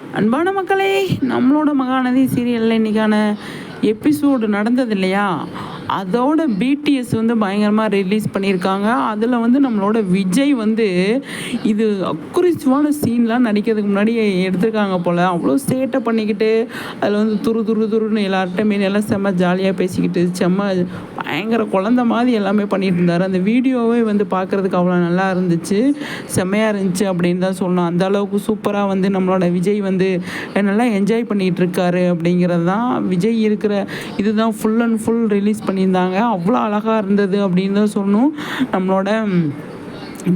அன்பான மக்களே நம்மளோட மகாநதி சீரியலில் இன்றைக்கான எபிசோடு நடந்தது இல்லையா? அதோட பிடிஎஸ் வந்து பயங்கரமாக ரிலீஸ் பண்ணியிருக்காங்க. அதில் வந்து நம்மளோட விஜய் வந்து இது அக்குரிச்சுவான சீன்லாம் நடிக்கிறதுக்கு முன்னாடி எடுத்திருக்காங்க போல். அவ்வளோ சேட்டை பண்ணிக்கிட்டு அதில் வந்து துரு துரு துருன்னு எல்லார்கிட்ட எல்லாம் செம்ம ஜாலியாக பேசிக்கிட்டு செம்ம பயங்கர குழந்த மாதிரி எல்லாமே பண்ணிட்டு இருந்தார். அந்த வீடியோவே வந்து பார்க்குறதுக்கு அவ்வளோ நல்லா இருந்துச்சு. செம்மையாக இருந்துச்சு அப்படின்னு தான் சொல்லணும். அந்த அளவுக்கு சூப்பராக வந்து நம்மளோட விஜய் வந்து நல்லா என்ஜாய் பண்ணிகிட்டு இருக்காரு அப்படிங்கிறது தான். விஜய் இருக்கிற இதுதான் ஃபுல் அண்ட் ஃபுல் ரிலீஸ் பண்ணி பண்ணியிருந்தாங்க. அவ்வளோ அழகாக இருந்தது அப்படின்னு தான் சொல்லணும். நம்மளோட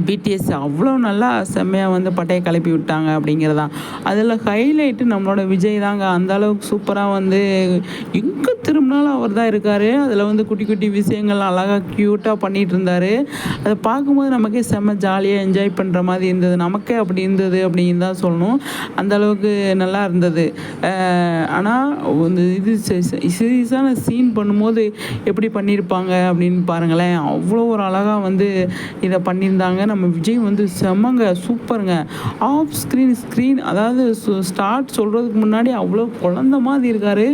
பிடிஎஸ் அவ்வளோ நல்லா செம்மையாக வந்து பட்டையை கிளப்பி விட்டாங்க அப்படிங்கிறதான் அதில் ஹைலைட்டு நம்மளோட விஜய் தாங்க. அந்த அளவுக்கு சூப்பராக வந்து எங்கே திரும்பினாலும் அவர் தான் இருக்கார். அதில் வந்து குட்டி குட்டி விஷயங்கள் அழகாக க்யூட்டாக பண்ணிகிட்டு இருந்தார். அதை பார்க்கும்போது நமக்கே செம்ம ஜாலியாக என்ஜாய் பண்ணுற மாதிரி இருந்தது. நமக்கே அப்படி இருந்தது அப்படின்னு தான் சொல்லணும். அந்த அளவுக்கு நல்லா இருந்தது. ஆனால் இந்த இது சீரியஸான சீன் பண்ணும்போது எப்படி பண்ணியிருப்பாங்க அப்படின்னு பாருங்களேன். அவ்வளோ ஒரு அழகாக வந்து இதை பண்ணியிருந்தாங்க. நம்ம விஜய் வந்து செம்மங்க சூப்பருங்க. ஆஃப் ஸ்க்ரீன் ஸ்க்ரீன் அதாவது ஸ்டார்ட் சொல்கிறதுக்கு முன்னாடி அவ்வளோ குழந்த மாதிரி இருக்கார்.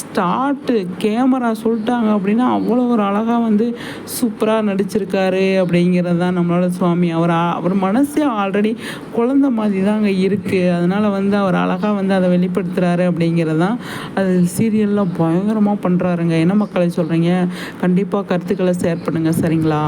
ஸ்டார்ட்டு கேமரா சொல்லிட்டாங்க அப்படின்னா அவ்வளோ ஒரு அழகாக வந்து சூப்பராக நடிச்சிருக்காரு அப்படிங்கிறது தான் நம்மளோட சுவாமி. அவர் அவர் மனசே ஆல்ரெடி குழந்த மாதிரி தாங்க இருக்குது அதனால் வந்து அவர் அழகாக வந்து அதை வெளிப்படுத்துகிறாரு அப்படிங்கிறது தான். அது சீரியலில் பயங்கரமாக பண்ணுறாருங்க என்ன மக்களை சொல்கிறீங்க கண்டிப்பாக கருத்துக்களை ஷேர் பண்ணுங்கள் சரிங்களா?